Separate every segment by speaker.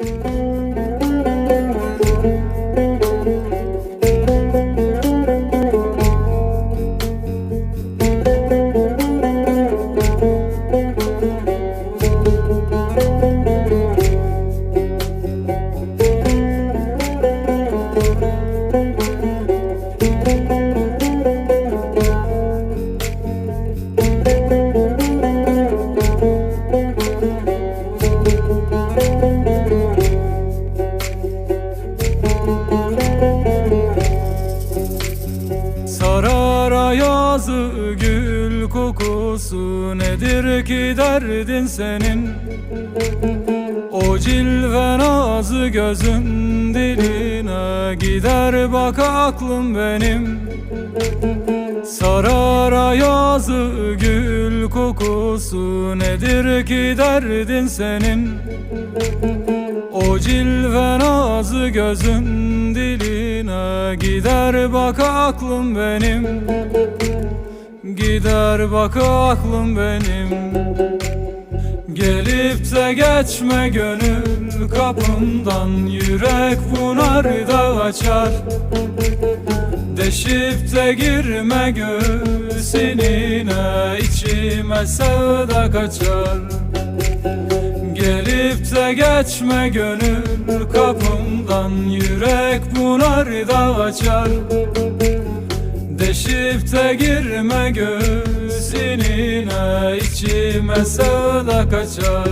Speaker 1: Thank you. Yazı gül kokusu nedir ki derdin senin? O cilve nazı gözün diline gider bak aklım benim. Sarara yazı gül kokusu nedir ki derdin senin? O cilve nazı gözün diline Gider bak aklım benim. Gider bak aklım benim. Gelip de geçme gönül kapımdan. Yürek bunarda açar. Deşip de girme göğsünine içime sevda kaçar De geçme gönül kapımdan Yürek bunarda açar. Deşip de girme göğsünine içime sevda kaçar.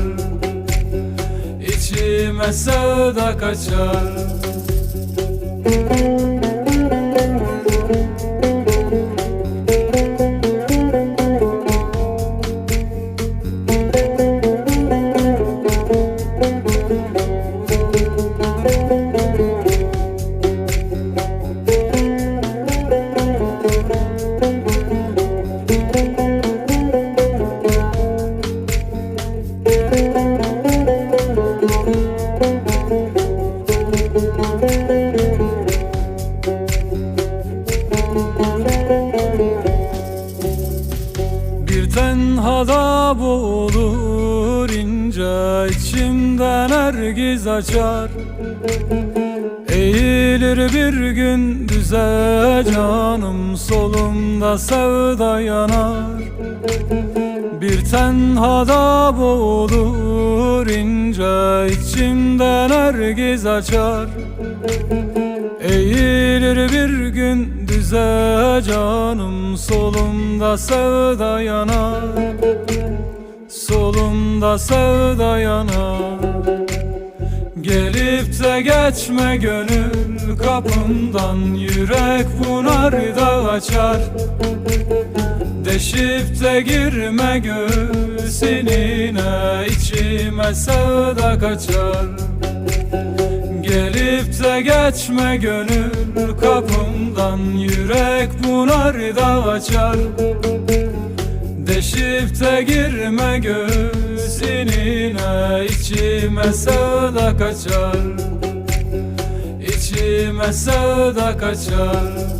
Speaker 1: İçime sevda kaçar tenhada boğulur ince içimden ergiz açar. Eğilir bir gün düze canım solumda sevda yanar. Bir tenhada boğulur ince içimden ergiz açar. Eğilir bir gün düze canım solumda sevda yanar Solumda sevda yanar Gelip de geçme gönül kapımdan Yürek bunarda açar. Deşip de girme göğsünine içime sevda kaçar. Gelip de geçme gönül kapımdan Yürek bunarda açar Deşip de girme göğsünine içime sevda kaçar. İçime sevda kaçar